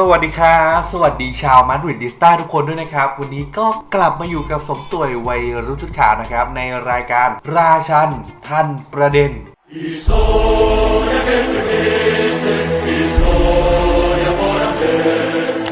สวัสดีครับ สวัสดีชาวมาดริดดิสตาทุกคนด้วยนะครับ วันนี้ก็กลับมาอยู่กับสมตัวยวัยรุ่นชุดขาวนะครับ ในรายการราชันท่านประเด็น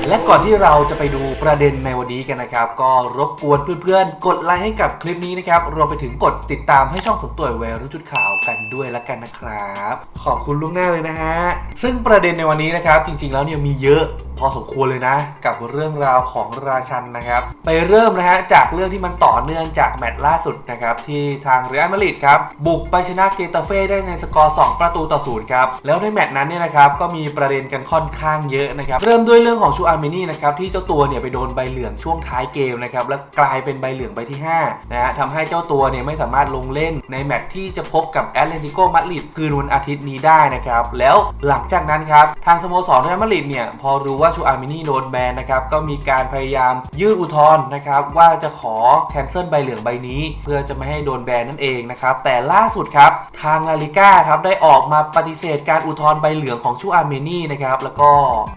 และก่อนที่เราจะไปดูประเด็นในวันนี้กันนะครับ ก็รบกวนเพื่อนๆ กดไลค์ให้กับคลิปนี้นะครับ รวมไปถึงกดติดตามให้ช่องสมตัวยวัยรุ่นชุดขาวกันด้วยละกันนะครับ ขอบคุณล่วงหน้าเลยนะฮะ ซึ่งประเด็นในวันนี้นะครับ จริงๆแล้วเนี่ยมีเยอะพอสมควรเลยนะ กับเรื่องราวของราชันนะครับ ไปเริ่มนะฮะจากเรื่องที่มันต่อเนื่องจากแมตช์ล่าสุดนะครับ ที่ทางเรอัลมาดริดครับ บุกไปชนะเกตาเฟ่ได้ในสกอร์ 2 ประตูต่อศูนย์ครับแล้วในแมตช์นั้นเนี่ยนะครับก็มีประเด็นกันค่อนข้างเยอะนะครับเริ่มด้วยเรื่องของชูอาร์เมนี่นะครับที่เจ้าตัวเนี่ยไปโดนใบเหลืองช่วงท้ายเกมนะครับแล้วกลายเป็นใบเหลืองใบที่5นะฮะทำให้เจ้าตัวเนี่ยไม่สามารถลงเล่นในแมตช์ที่จะพบกับแอตเลติโกมาดริดคืนวันอาทิตย์นี้ได้นะครับแล้วหลังจากนั้นครับทางสโมสรเรอัลมาดริดเนี่ยพอรู้ว่าชูอาร์เมนี่โดนแบนนะครับก็มีการพยายามยื่นอุทธรณ์นะครับว่าจะขอแคนเซิลใบเหลืองใบนี้ เพื่อจะไม่ให้โดนแบนนั่นเองนะครับแต่ล่าสุดครับทางลาลิก้าครับได้ออกมาปฏิเสธการอุทธรณ์ใบเหลืองของชูอาร์เมนี่นะครับแล้วก็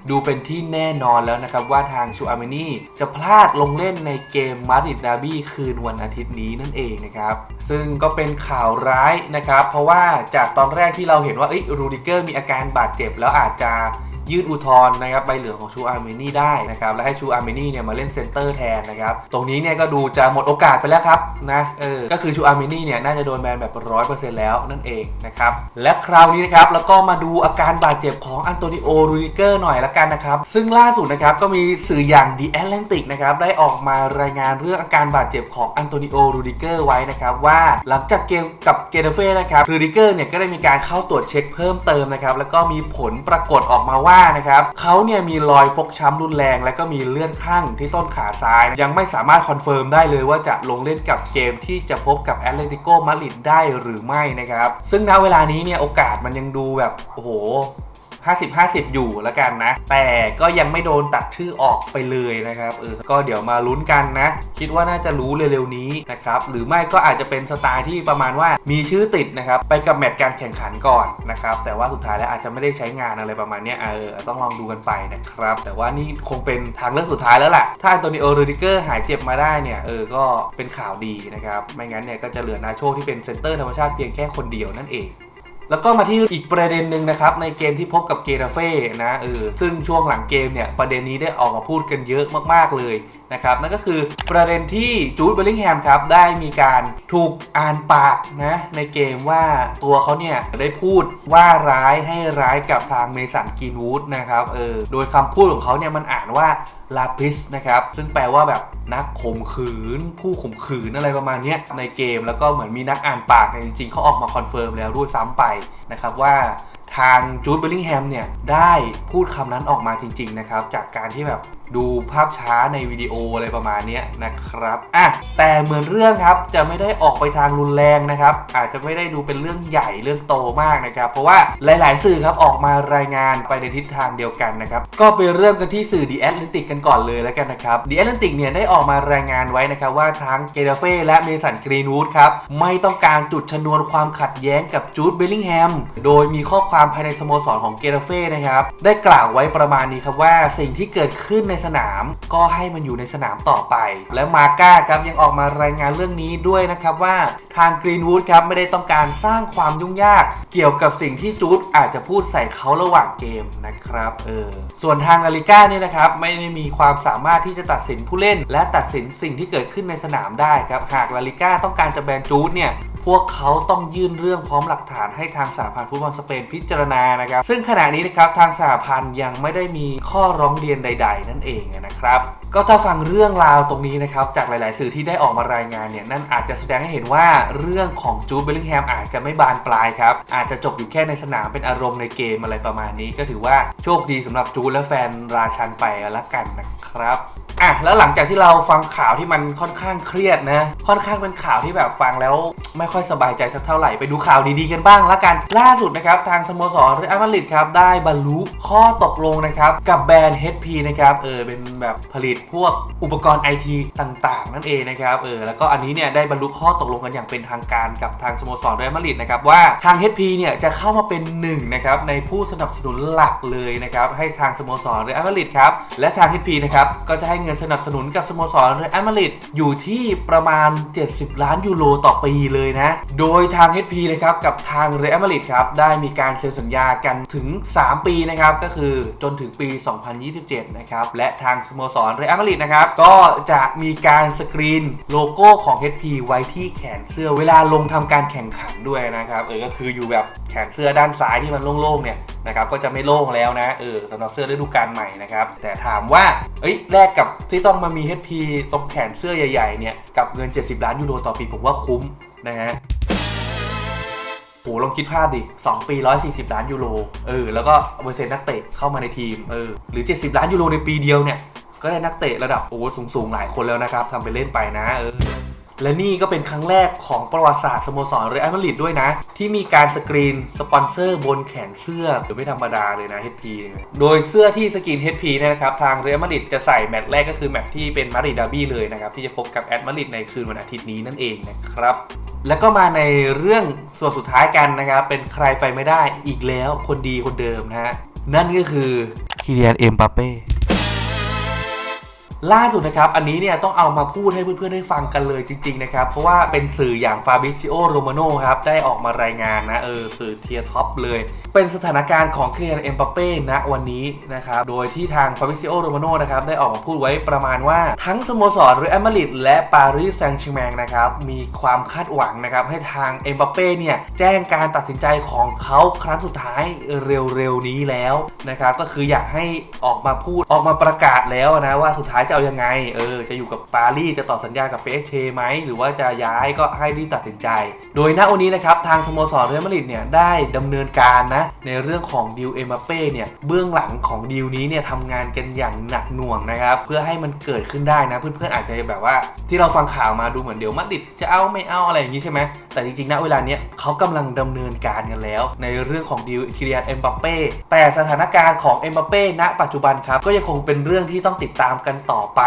ดูเป็นที่แน่นอนแล้วนะครับว่าทางชูอาร์เมนี่จะพลาดลงเล่นในเกมมาดริดดาร์บี้คืนวันอาทิตย์นี้นั่นเองนะครับ ซึ่งก็เป็นข่าวร้ายนะครับ เพราะว่าจากตอนแรกที่เราเห็นว่าเอ้ยรูดิเกอร์มีอาการบาดเจ็บแล้วอาจจะ ยื่นอุทธรณ์นะครับใบเหลืองของชูอาร์เมนี่ได้นะครับและให้ชูอาร์เมนี่เนี่ยมาเล่นเซนเตอร์แทนนะครับตรงนี้เนี่ยก็ดูจะหมดโอกาสไปแล้วครับนะเออก็คือชูอาร์เมนี่เนี่ยน่าจะโดนแบนแบบร้อยเปอร์เซ็นต์แล้วนั่นเองนะครับและคราวนี้นะครับแล้วก็มาดูอาการบาดเจ็บของอันโตนิโอรูดิเกอร์หน่อยละกันนะครับซึ่งล่าสุดนะครับก็มีสื่ออย่าง The Atlantic นะครับได้ออกมารายงานเรื่องอาการบาดเจ็บของอันโตนิโอรูดิเกอร์ไว้นะครับว่าหลังจากเกมกับเกเดเฟ่นะครับรูดิเกอร์เนี่ยก็ได้มีการเข้าตรวจเช็คเพิ่มเติมนะครับแล้วก็มีผลปรากฏออกมาว่านะครับเขาเนี่ยมีรอยฟกช้ำรุนแรง และก็มีเลือดข้างที่ต้นขาซ้าย ยังไม่สามารถคอนเฟิร์มได้เลยว่าจะลงเล่นกับเกมที่จะพบกับแอตเลติโกมาดริดได้หรือไม่นะครับ ซึ่งณเวลานี้เนี่ยโอกาสมันยังดูแบบโอ้โห 50 50 อยู่แล้วกันนะ แต่ก็ยังไม่โดนตัดชื่อออกไปเลยนะครับเออก็เดี๋ยวมาลุ้นกันนะ คิดว่าน่าจะรู้เร็วๆนี้นะครับหรือไม่ก็อาจจะเป็นสไตล์ที่ประมาณว่ามีชื่อติดนะครับไปกับแมตช์การแข่งขันก่อนนะครับแต่ว่าสุดท้ายแล้วอาจจะไม่ได้ใช้งานอะไรประมาณนี้เออต้องลองดูกันไปนะครับ แต่ว่านี่คงเป็นทางเลือกสุดท้ายแล้วแหละถ้าอันโตนิโอรูดิเกอร์หายเจ็บมาได้เนี่ยเออก็เป็นข่าวดีนะครับไม่งั้นเนี่ยก็จะเหลือนาโชที่เป็นเซนเตอร์ธรรมชาติเพียงแค่คนเดียวนั่นเอง แล้วก็มาที่อีกประเด็นหนึ่งนะครับ ในเกมที่พบกับเกราเฟ่นะเออซึ่งช่วงหลังเกมเนี่ย ประเด็นนี้ได้ออกมาพูดกันเยอะมากๆเลยนะครับ นั่นก็คือประเด็นที่จูดเบลลิงแฮมครับ ได้มีการถูกอ่านปากนะในเกมว่าตัวเขาเนี่ย ได้พูดว่าร้ายให้ร้ายกับทางเมสันกีนวูดนะครับเออโดยคำพูดของเขาเนี่ยมันอ่านว่าลาพิสนะครับซึ่งแปลว่าแบบนักข่มขืน ผู้ข่มขืนอะไรประมาณนี้ในเกมแล้วก็เหมือนมีนักอ่านปากเนี่ยจริงๆเขาออกมาคอนเฟิร์มแล้วด้วยซ้ำไปนะครับว่า ทางจูดเบลลิงแฮมเนี่ย ได้พูดคำนั้นออกมาจริง ๆ นะครับ จากการที่แบบดูภาพช้าในวิดีโออะไรประมาณนี้นะครับอะแต่เหมือนเรื่องครับจะไม่ได้ออกไปทางรุนแรงนะครับ อาจจะไม่ได้ดูเป็นเรื่องใหญ่เรื่องโตมากนะครับ เพราะว่าหลาย ๆ สื่อครับออกมารายงานไปในทิศทางเดียวกันนะครับ ก็ไปเริ่มกันที่สื่อ The Atlantic กันก่อนเลยแล้วกันนะครับ The Atlantic เนี่ยได้ออกมารายงานไว้นะครับว่าทั้งเกเดเฟ่และเมสันกรีนวูดครับไม่ต้องการจุดชนวนความขัดแย้งกับจูดเบลลิงแฮมโดยมีข้อความภายในสโมสรของเกเดเฟ่นะครับ ได้กล่าวไว้ประมาณนี้ครับว่าสิ่งที่เกิดขึ้นในสนาม ก็ให้มันอยู่ในสนามต่อไป และมาก้าครับยังออกมารายงานเรื่องนี้ด้วยนะครับว่าทางกรีนวูดครับไม่ได้ต้องการสร้างความยุ่งยาก เกี่ยวกับสิ่งที่จูดอาจจะพูดใส่เขาระหว่างเกมนะครับเออส่วนทางลาลิก้าเนี่ยนะครับไม่ได้มีความสามารถที่จะตัดสินผู้เล่น และตัดสินสิ่งที่เกิดขึ้นในสนามได้ครับหากลาลิก้าต้องการจะแบนจูดเนี่ย วกเขาต้องยื่นเรื่องพร้อมหลักฐานให้ทางสหพันธ์ฟุตบอลสเปนพิจารณานะครับ ซึ่งขณะนี้นะครับทางสหพันธ์ยังไม่ได้มีข้อร้องเรียนใด ๆ นั่นเองนะครับก็ถ้าฟังเรื่องราวตรงนี้นะครับจากหลาย ๆ สื่อที่ได้ออกมารายงานเนี่ยนั่นอาจจะแสดงให้เห็นว่าเรื่องของจูดเบลลิงแฮมอาจจะไม่บานปลายครับ อาจจะจบอยู่แค่ในสนามเป็นอารมณ์ในเกมอะไรประมาณนี้ ก็ถือว่าโชคดีสำหรับจูดและแฟนราชันไปละกันนะครับอะแล้วหลังจากที่เราฟังข่าวที่มันค่อนข้างเครียดนะค่อนข้างเป็นข่าวที่แบบฟังแล้วไม่ค่อยอยสบายใจสักเท่าไหร่ไปดูข่าวดีๆกันบ้างละกัน ล่าสุดนะครับทางสโมสรเรอัลมาดริดครับได้บรรลุข้อตกลงนะครับกับแบรนด์ HP นะครับเออเป็นแบบผลิตพวกอุปกรณ์ไอทีต่างๆ นั่นเองนะครับเออแล้วก็อันนี้เนี่ยได้บรรลุข้อตกลงกันอย่างเป็นทางการกับทางสโมสรเรอัลมาดริดนะครับว่าทาง HP เนี่ยจะเข้ามาเป็นหนึ่งนะครับในผู้สนับสนุนหลักเลยนะครับให้ทางสโมสรเรอัลมาดริดครับและทาง HP นะครับก็จะให้เงินสนับสนุนกับสโมสรเรอัลมาดริดอยู่ที่ประมาณ 70 ล้านยูโรต่อปีเลยนะโดยทาง HP นะครับกับทางเรอัลมาดริดครับได้มีการเซ็นสัญญากันถึง 3 ปีนะครับก็คือจนถึงปี 2027 นะครับและทางสโมสรเรอัลมาดริดนะครับก็จะมีการสกรีนโลโก้ของ HP ไว้ที่แขนเสื้อเวลาลงทำการแข่งขันด้วยนะครับเออก็คืออยู่แบบแขนเสื้อด้านซ้ายที่มันโล่งๆเนี่ยนะครับก็จะไม่โล่งแล้วนะเออสำหรับเสื้อฤดูกาลใหม่นะครับแต่ถามว่าเอ้ยแลกกับที่ต้องมามี HP ตรงแขนเสื้อใหญ่ๆเนี่ยกับเงิน 70 ล้านยูโรต่อปีผมว่าคุ้ม นะฮะโหลองคิดภาพดิ 2 ปี 140 ล้านยูโร เออ แล้วก็เอร์เซ็นนักเตะเข้ามาในทีม เออ หรือ 70 ล้านยูโรในปีเดียวเนี่ย ก็ได้นักเตะระดับโอ้สูงสูงหลายคนแล้วนะครับทำไปเล่นไปนะ เออ และนี่ก็เป็นครั้งแรกของประวัติศาสตร์สโมสรเรอัลมาดริดด้วยนะ ที่มีการสกรีนสปอนเซอร์บนแขนเสื้อหรือไม่ธรรมดาเลยนะ HP เนี่ยโดยเสื้อที่สกรีน HP นี่ยนะครับ ทางเรอัลมาดริดจะใส่แมตช์แรกก็คือแมตช์ที่เป็นมาดริดดาร์บี้เลยนะครับ ที่จะพบกับแอตมาดริดในคืนวันอาทิตย์นี้นั่นเองนะครับแล้วก็มาในเรื่องส่วนสุดท้ายกันนะครับเป็นใครไปไม่ได้อีกแล้วคนดีคนเดิมนะฮะนั่นก็คือคิเลียนเอ็มปาเป้ ล่าสุดนะครับอันนี้เนี่ยต้องเอามาพูดให้เพื่อนๆได้ฟังกันเลยจริงๆนะครับเพราะว่าเป็นสื่ออย่างฟาบิซิโอโรมาโนครับได้ออกมารายงานนะเออสื่อเทียร์ท็อปเลย เป็นสถานการณ์ของเคลียร์เอ็มปาเป้ณวันนี้นะครับโดยที่ทางฟาบิซิโอโรมาโนนะครับได้ออกมาพูดไว้ประมาณว่าทั้งสโมสรเรอัลมาดริดและปารีสแซงต์แชร์แมงนะครับมีความคาดหวังนะครับให้ทางเอ็มปาเป้เนี่ยแจ้งการตัดสินใจของเขาครั้งสุดท้ายเร็วๆนี้แล้วนะครับก็คืออยากให้ออกมาพูดออกมาประกาศแล้วนะว่าสุดท้ายจะเอายังไง เออ จะอยู่กับปารีสจะต่อสัญญากับเปเชไหม หรือว่าจะย้ายก็ให้รีบตัดสินใจ โดยณวันนี้นะครับ ทางสโมสรเรอัลมาดริดเนี่ยได้ดำเนินการนะ ในเรื่องของดิวเอ็มบัปเป้เนี่ย เบื้องหลังของดิวนี้เนี่ยทำงานกันอย่างหนักหน่วงนะครับ เพื่อให้มันเกิดขึ้นได้นะ เพื่อนๆอาจจะแบบว่า ที่เราฟังข่าวมาดูเหมือนเดี๋ยวมาดริดจะเอาไม่เอาอะไรอย่างนี้ใช่ไหมแต่จริงๆณเวลาเนี้ยเขากำลังดำเนินการกันแล้ว ในเรื่องของดิวคิเลียนเอ็มบัปเป้แต่สถานการณ์ของเอ็มบัปเป้ณปัจจุบันครับก็ยังคงเป็นเรื่องที่ต้องติดตามกันต่อไป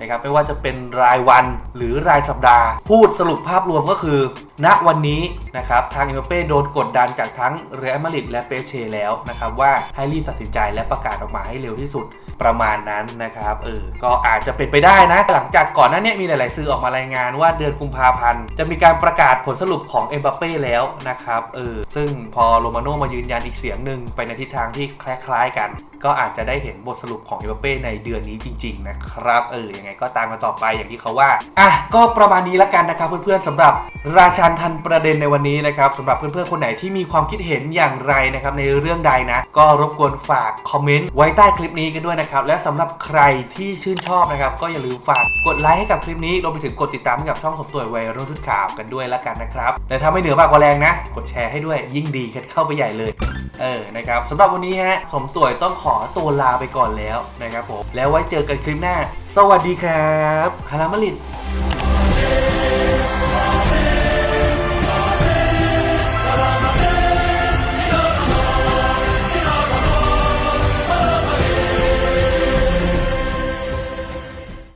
นะครับไม่ว่าจะเป็นรายวันหรือรายสัปดาห์ พูดสรุปภาพรวมก็คือ ณวันนี้นะครับทางเอ็มเป้โดนกดดันจากทั้งเรอัลมาดริดและเปเชแล้วนะครับว่าให้รีบตัดสินใจและประกาศออกมาให้เร็วที่สุดประมาณนั้นนะครับเออก็อาจจะเป็นไปได้นะ หลังจากก่อนหน้านี้มีหลาย ๆ สื่อออกมารายงานว่าเดือนกุมภาพันธ์ จะมีการประกาศผลสรุปของเอ็มบัปเป้แล้วนะครับเออซึ่งพอโรมาโน่มายืนยันอีกเสียงหนึ่งไปในทิศทางที่คล้าย ๆ กัน ก็อาจจะได้เห็นบทสรุปของเอ็มบัปเป้ในเดือนนี้จริง ๆ นะครับครับ เออยังไงก็ตามมาต่อไปอย่างที่เขาว่าอะก็ประมาณนี้ละกันนะครับเพื่อนๆสำหรับราชันทันประเด็นในวันนี้นะครับสำหรับเพื่อนๆคนไหนที่มีความคิดเห็นอย่างไรนะครับในเรื่องใดนะ ก็รบกวนฝากคอมเมนต์ไว้ใต้คลิปนี้กันด้วยนะครับและสำหรับใครที่ชื่นชอบนะครับก็อย่าลืมฝากกดไลค์ให้กับคลิปนี้รวมไปถึงกดติดตามให้กับช่องสมตัววัยรุ่นทุกข่าวกันด้วยละกันนะครับแต่ถ้าไม่เหนือมากกว่าแรงนะ กดแชร์ให้ด้วยยิ่งดีกันเข้าไปใหญ่เลย เออนะครับสำหรับวันนี้ฮะสมสวยต้องขอตัวลาไปก่อนแล้วนะครับผมแล้วไว้เจอกันคลิปหน้า สวัสดีครับฮารามาลิด